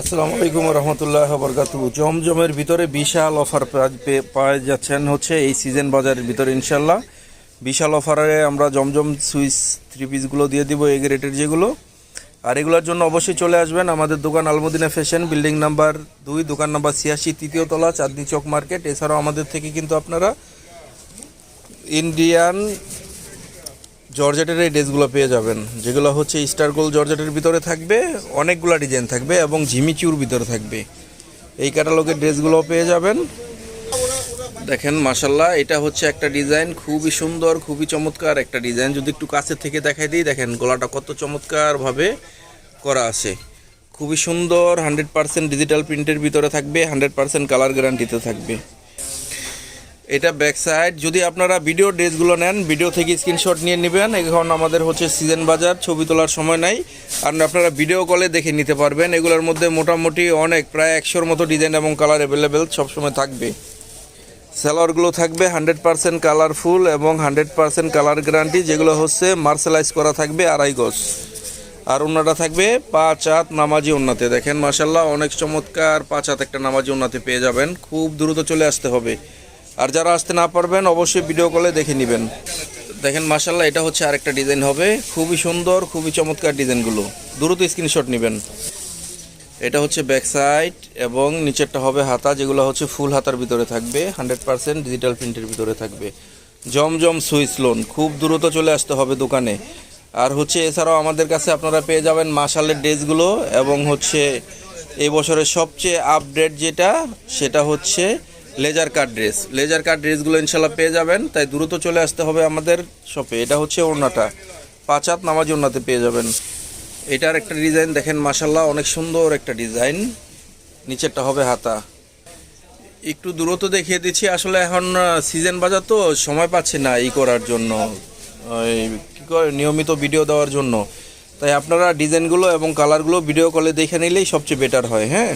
আসসালামু আলাইকুম রহমতুল্লাহ বরকাতু জমজমের ভিতরে বিশাল অফার পাওয়া যাচ্ছেন হচ্ছে এই সিজন বাজারের ভিতরে ইনশাল্লাহ বিশাল অফারে আমরা জমজম সুইচ থ্রি পিসগুলো দিয়ে দিব এই রেটের যেগুলো। আর এগুলোর জন্য অবশ্যই চলে আসবেন আমাদের দোকান আলমদিনা ফ্যাশন বিল্ডিং নাম্বার দুই, দোকান নাম্বার ছিয়াশি, তৃতীয় তলা, চাঁদনি চক মার্কেট এছাড়াও আমাদের থেকে কিন্তু আপনারা ইন্ডিয়ান জর্জেটের এই ড্রেসগুলো পেয়ে যাবেন, যেগুলো হচ্ছে স্টার গোল জর্জেটের ভিতরে থাকবে, অনেকগুলো ডিজাইন থাকবে এবং ঝিমিচুর ভিতরে থাকবে। এই ক্যাটালগের ড্রেসগুলো পেয়ে যাবেন। দেখেন মাসাল্লাহ এটা হচ্ছে একটা ডিজাইন, খুবই সুন্দর, খুবই চমৎকার একটা ডিজাইন। যদি একটু কাছে থেকে দেখাই দিই, দেখেন, গলাটা কত চমৎকারভাবে করা আছে। খুবই সুন্দর হান্ড্রেড পার্সেন্ট ডিজিটাল প্রিন্টের ভিতরে থাকবে হান্ড্রেড পার্সেন্ট কালার গ্যারান্টিতে থাকবে। এটা ব্যাক সাইড যদি আপনারা ভিডিও ড্রেসগুলো নেন ভিডিও থেকে স্ক্রিনশট নিয়ে নেবেন। এখন আমাদের হচ্ছে সিজন বাজার, ছবি তোলার সময় নাই। আর আপনারা ভিডিও কলে দেখে নিতে পারবেন। এগুলোর মধ্যে মোটামুটি অনেক, প্রায় একশোর মতো ডিজাইন এবং কালার অ্যাভেলেবেল সবসময় থাকবে। সেলারগুলো থাকবে হান্ড্রেড পার্সেন্ট কালারফুল এবং হান্ড্রেড পার্সেন্ট কালার গ্যারান্টি যেগুলো হচ্ছে মার্শালাইজ করা থাকবে আড়াই গজ। আর অন্যটা থাকবে পাঁচ হাত নামাজি উন্নাতে। দেখেন মাসাল্লাহ অনেক চমৎকার পাঁচ হাত একটা নামাজি উন্নাতে পেয়ে যাবেন। খুব দ্রুত চলে আসতে হবে। আর যারা আসতে না পারবেন, অবশ্যই ভিডিও কলে দেখে নেবেন। দেখেন মাসাল্লাহ এটা হচ্ছে আরেকটা ডিজাইন হবে। খুবই সুন্দর, খুবই চমৎকার ডিজাইনগুলো দ্রুত স্ক্রিনশট নেবেন। এটা হচ্ছে ব্যাক সাইড এবং নিচেরটা হবে হাতা, যেগুলো হচ্ছে ফুল হাতার ভিতরে থাকবে। হান্ড্রেড পার্সেন্ট ডিজিটাল প্রিন্টের ভিতরে থাকবে। জমজম সুইস লোন খুব দ্রুত চলে আসতে হবে দোকানে। আর হচ্ছে, এছাড়াও আমাদের কাছে আপনারা পেয়ে যাবেন মাসালের ড্রেসগুলো এবং হচ্ছে, এই বছরের সবচেয়ে আপডেট যেটা, সেটা হচ্ছে laser cut dress. Laser cut ড্রেসগুলো ইনশাল্লাহ পেয়ে যাবেন। তাই দ্রুত চলে আসতে হবে আমাদের শপে। এটা হচ্ছে ওড়নাটা। পাঁচ হাত নামাজ ওড়নাতে পেয়ে যাবেন। এটার একটা ডিজাইন দেখেন মাসাল্লাহ অনেক সুন্দর একটা ডিজাইন। নিচেরটা হবে হাতা। একটু দূরত্ব দেখিয়ে দিচ্ছি, আসলে এখন সিজন বাজার তো সময় পাচ্ছি না ই করার জন্য। কী করে নিয়মিত ভিডিও দেওয়ার জন্য। তাই আপনারা ডিজাইনগুলো এবং কালারগুলো ভিডিও কলে দেখে নিলেই সবচেয়ে বেটার হয় হ্যাঁ?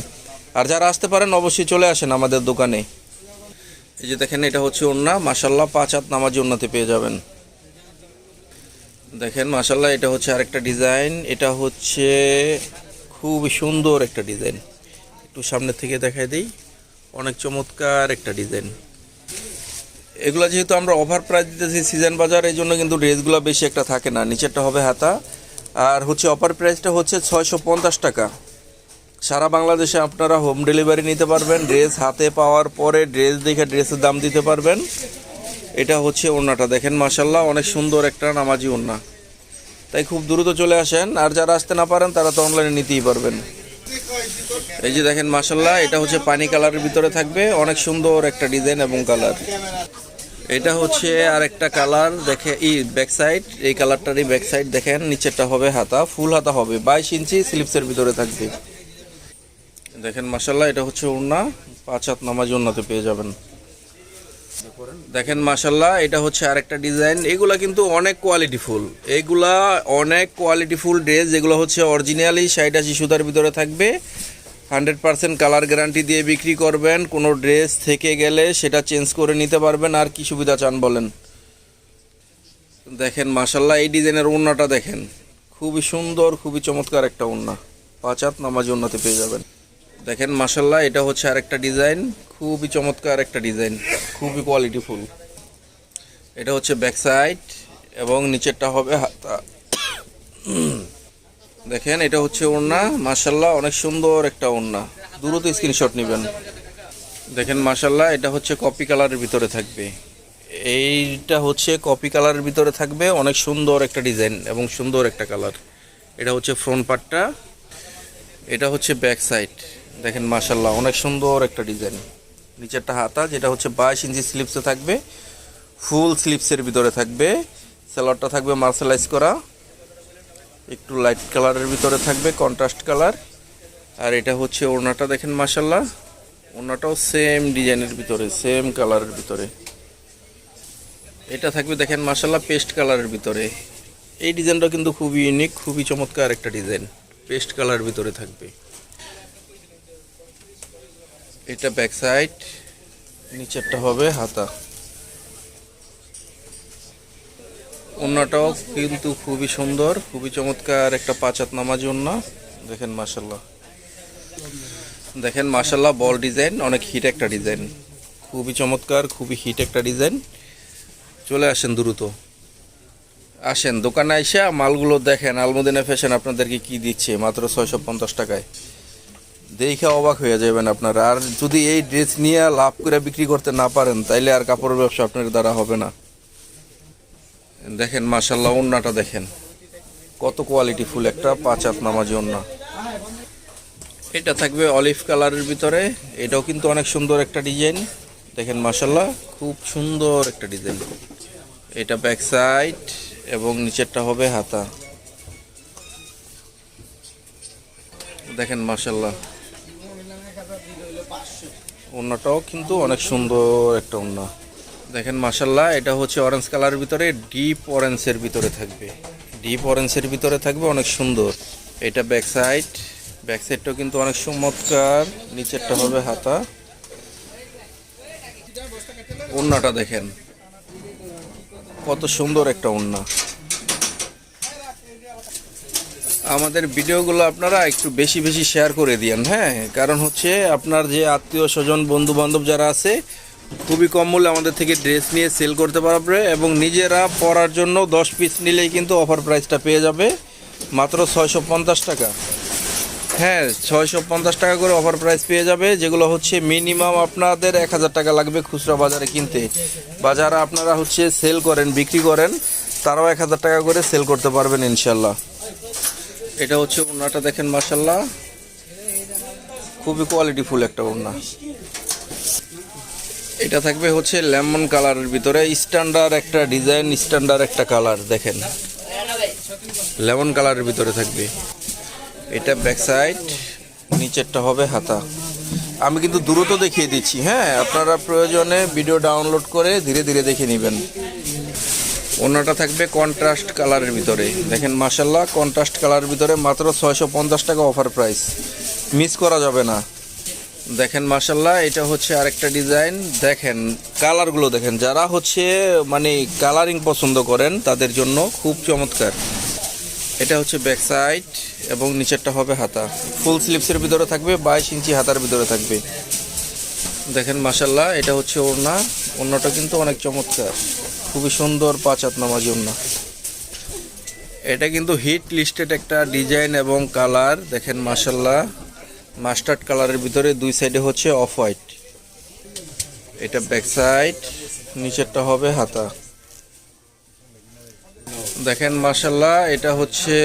আর যারা আসতে পারেন, অবশ্যই চলে আসেন আমাদের দোকানে। এই যে দেখেন, এটা হচ্ছে ওন্না মাসাল্লাহ পাঁচ হাত নামাজি ওন্নাতে পেয়ে যাবেন। দেখেন মাসাল্লাহ এটা হচ্ছে আরেকটা ডিজাইন। এটা হচ্ছে খুব সুন্দর একটা ডিজাইন। একটু সামনে থেকে দেখাই দিই। অনেক চমৎকার একটা ডিজাইন। এগুলো যেহেতু আমরা ওভার প্রাইস দিতেছি সিজন বাজার, এই জন্য কিন্তু ড্রেসগুলো বেশি একটা থাকে না। নিচেরটা হবে হাতা। আর হচ্ছে অফার প্রাইসটা হচ্ছে ছয়শো পঞ্চাশ টাকা। সারা বাংলাদেশে আপনারা হোম ডেলিভারি নিতে পারবেন ড্রেস হাতে পাওয়ার পরে ড্রেস দেখে ড্রেসের দাম দিতে পারবেন। এটা হচ্ছে ওড়নাটা, দেখেন মাসাল্লাহ অনেক সুন্দর একটা নামাজি ওড়না। তাই খুব দ্রুত চলে আসেন, আর যারা আসতে না পারেন, তারা তো অনলাইনে নিতেই পারবেন। এই যে দেখেন মাসাল্লাহ এটা হচ্ছে পানি কালারের ভিতরে থাকবে, অনেক সুন্দর একটা ডিজাইন এবং কালার এটা হচ্ছে আর একটা কালার দেখে ই ব্যাক সাইড এই কালারটারই ব্যাক সাইড দেখেন, নিচেরটা হবে হাতা ফুল হাতা হবে, বাইশ ইঞ্চি স্লিপসের ভিতরে থাকবে। দেখেন মাসাল্লাহ এটা হচ্ছে ওড়না পাঁচ হাত নামাজ ওড়নাতে পেয়ে যাবেন। দেখেন মাসাল্লাহ এটা হচ্ছে আরেকটা ডিজাইন। এগুলা কিন্তু অনেক কোয়ালিটি ফুল। এগুলা অনেক কোয়ালিটি ফুল ড্রেস যেগুলো হচ্ছে অরিজিনালি আশি সুতার ভিতরে থাকবে। হান্ড্রেড পার্সেন্ট কালার গ্যারান্টি দিয়ে বিক্রি করবেন। কোনো ড্রেস থেকে গেলে সেটা চেঞ্জ করে নিতে পারবেন। আর কি সুবিধা চান বলেন? দেখেন মাসাল্লাহ এই ডিজাইনের ওড়নাটা দেখেন। খুবই সুন্দর, খুবই চমৎকার একটা ওড়না পাঁচ হাত নামাজ ওড়নাতে পেয়ে যাবেন। দেখেন মাসাল্লাহ এটা হচ্ছে আরেকটা ডিজাইন। খুবই চমৎকার একটা ডিজাইন। খুবই কোয়ালিটি ফুল এটা হচ্ছে ব্যাক সাইড এবং নিচেরটা হবে হাতা। দেখেন, এটা হচ্ছে ওড়না। মাসাল্লাহ অনেক সুন্দর একটা ওড়না। দ্রুত স্ক্রিনশট নেবেন। দেখেন মাসাল্লাহ এটা হচ্ছে কপি কালারের ভিতরে থাকবে। এইটা হচ্ছে কপি কালারের ভিতরে থাকবে। অনেক সুন্দর একটা ডিজাইন এবং সুন্দর একটা কালার এটা হচ্ছে ফ্রন্ট পার্টটা এটা হচ্ছে ব্যাক সাইড দেখেন মাসাল্লাহ অনেক সুন্দর একটা ডিজাইন। নিচেরটা হাতা, যেটা হচ্ছে বাইশ ইঞ্চি স্লিপসে থাকবে, ফুল স্লিপসের ভিতরে থাকবে সেলারটা থাকবে মার্শালাইজ করা, একটু লাইট কালারের ভিতরে থাকবে, কন্ট্রাস্ট কালার। আর এটা হচ্ছে ওড়নাটা, দেখেন মাসাল্লাহ ওড়নাটাও সেম ডিজাইনের ভিতরে, সেম কালারের ভিতরে। এটা থাকবে, দেখেন মাসাল্লাহ পেস্ট কালারের ভিতরে। এই ডিজাইনটা কিন্তু খুবই ইউনিক, খুবই চমৎকার একটা ডিজাইন, পেস্ট কালার ভিতরে থাকবে। এটা ব্যাক সাইড নিচেরটা হবে হাতা। ওন্নাটাও কিন্তু খুবই সুন্দর, খুবই চমৎকার একটা পাঁচাত নামাজ ওন্না। দেখেন মাসাল্লাহ দেখেন মার্শাল্লাহ বল ডিজাইন, অনেক হিট একটা ডিজাইন। খুবই চমৎকার, খুবই হিট একটা ডিজাইন। চলে আসেন দ্রুত। আসেন, দোকানে আইসা মালগুলো দেখেন, আলমদিনা ফ্যাশন আপনাদেরকে কি দিচ্ছে, মাত্র ছয়শো পঞ্চাশ টাকায়। দেখে অবাক হয়ে যাবেন আপনারা। আর যদি এই ড্রেস নিয়ে লাভ করে বিক্রি করতে না পারেন, তাইলে আর কাপড়ের ব্যবসা আপনার দ্বারা হবে না। দেখেন মার্শাল্লাহ ওন্নাটা দেখেন। কত কোয়ালিটি ফুল একটা পাঁচ হাত নামাজি ওন্না। এটা থাকবে অলিভ কালারের ভিতরে। এটাও কিন্তু অনেক সুন্দর একটা ডিজাইন দেখেন মাসাল্লাহ খুব সুন্দর একটা ডিজাইন এটা ব্যাক সাইড এবং নিচেরটা হবে হাতা। দেখেন মাসাল্লাহ ওন্নাটাও কিন্তু অনেক সুন্দর একটা ওন্না দেখেন মাসাল্লাহ এটা হচ্ছে অরেঞ্জ কালারের ভিতরে ডিপ অরেঞ্জের ভিতরে থাকবে। ডিপ অরেঞ্জের ভিতরে থাকবে, অনেক সুন্দর। এটা ব্যাক সাইড ব্যাক সাইডটাও কিন্তু অনেক চমৎকার। নিচেরটা হবে হাতা। ওন্নাটা দেখেন, কত সুন্দর একটা ওন্না আমাদের ভিডিওগুলো আপনারা একটু বেশি বেশি শেয়ার করে দিয়েন হ্যাঁ? কারণ হচ্ছে আপনার যে আত্মীয় স্বজন বন্ধু বান্ধব যারা আছে, খুবই কম মূল্যে আমাদের থেকে ড্রেস নিয়ে সেল করতে পারবে এবং নিজেরা পরার জন্য দশ পিস নিলেই কিন্তু অফার প্রাইসটা পেয়ে যাবে মাত্র ছয়শো পঞ্চাশ টাকা। হ্যাঁ ছয়শো পঞ্চাশ টাকা করে অফার প্রাইস পেয়ে যাবে, যেগুলো হচ্ছে মিনিমাম আপনাদের এক হাজার টাকা লাগবে খুচরা বাজারে কিনতে। বা যারা আপনারা হচ্ছে সেল করেন, বিক্রি করেন, তারাও এক হাজার টাকা করে সেল করতে পারবেন ইনশাল্লাহ। এটা হচ্ছে ওড়নাটা দেখেন মার্শাল্লাহ খুবই কোয়ালিটিফুল একটা ওড়না। এটা থাকবে হচ্ছে লেমন কালারের ভিতরে স্ট্যান্ডার্ড একটা ডিজাইন স্ট্যান্ডার্ড একটা কালার দেখেন। লেমন কালারের ভিতরে থাকবে। এটা ব্যাক সাইড নিচেরটা হবে হাতা। আমি কিন্তু দ্রুত দেখিয়ে দিচ্ছি হ্যাঁ? আপনারা প্রয়োজনে ভিডিও ডাউনলোড করে ধীরে ধীরে দেখে নেবেন। অন্যটা থাকবে কন্ট্রাস্ট কালারের ভিতরে। দেখেন মাসাল্লাহ কন্ট্রাস্ট কালারের ভিতরে মাত্র ছয়শো পঞ্চাশ টাকা অফার প্রাইস মিস করা যাবে না। দেখেন মাসাল্লাহ এটা হচ্ছে আরেকটা ডিজাইন দেখেন কালারগুলো দেখেন। যারা হচ্ছে মানে কালারিং পছন্দ করেন, তাদের জন্য খুব চমৎকার। এটা হচ্ছে ব্যাক সাইড এবং নিচেরটা হবে হাতা। ফুল স্লিপসের ভিতরে থাকবে, বাইশ ইঞ্চি হাতার ভিতরে থাকবে। দেখেন মাসাল্লাহ এটা হচ্ছে ওড়না। ওড়নাটা কিন্তু অনেক চমৎকার। খুবই সুন্দর পাঁচ হাত নামাজি ওড়না এটা কিন্তু হিট লিস্টেড একটা ডিজাইন এবং কালার দেখেন মাসাল্লাহ মাস্টার্ড কালারের ভিতরে দুই সাইডে হচ্ছে অফ হোয়াইট এটা ব্যাক সাইড নিচেরটা হবে হাতা। দেখেন মাসাল্লাহ এটা হচ্ছে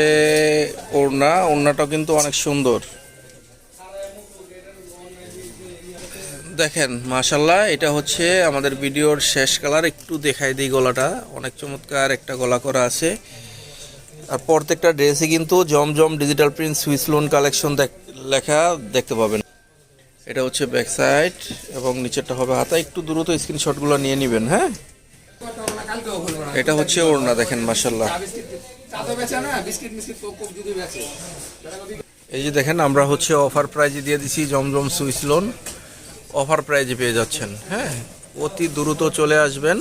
ওড়না, ওড়নাটাও কিন্তু অনেক সুন্দর। দেখেন মাসাল্লাহ এটা হচ্ছে আমাদের ভিডিওর শেষ কালার। একটু দেখাই দিই গলাটা। অনেক চমৎকার একটা গলা করা আছে। আর প্রত্যেকটা ড্রেসে কিন্তু Zamzam digital print Swiss lawn collection লেখা দেখতে পাবেন। এটা হচ্ছে ব্যাক সাইড এবং নিচেরটা হবে হাতা। একটু দ্রুত স্ক্রিনশটগুলো নিয়ে নেবেন হ্যাঁ? এটা হচ্ছে ওড়না, দেখেন মাসাল্লাহ এই যে দেখেন, আমরা হচ্ছে অফার প্রাইজে দিয়ে দিছি জমজম সুইস লোন। অফার প্রাইজে পেয়ে যাচ্ছেন। হ্যাঁ অতি দ্রুত চলে আসবেন।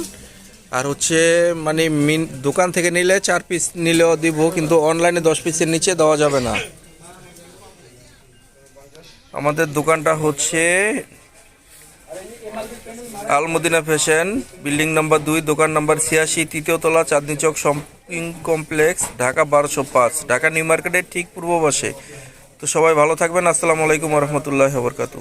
আর হচ্ছে মানে মিন দোকান থেকে নিলে চার পিস নিলেও দিব, কিন্তু অনলাইনে দশ পিসের নিচে দেওয়া যাবে না। আমাদের দোকানটা হচ্ছে আলমদিনা ফ্যাশন, বিল্ডিং নাম্বার দুই, দোকান নাম্বার ছিয়াশি, তৃতীয় তলা, চাঁদনি চক শপিং কমপ্লেক্স, ঢাকা বারোশো পাঁচ, ঢাকা নিউ মার্কেটের ঠিক পূর্ব পাশে। তো সবাই ভালো থাকবেন, আসসালামু আলাইকুম রহমতুল্লাহ বরকাতু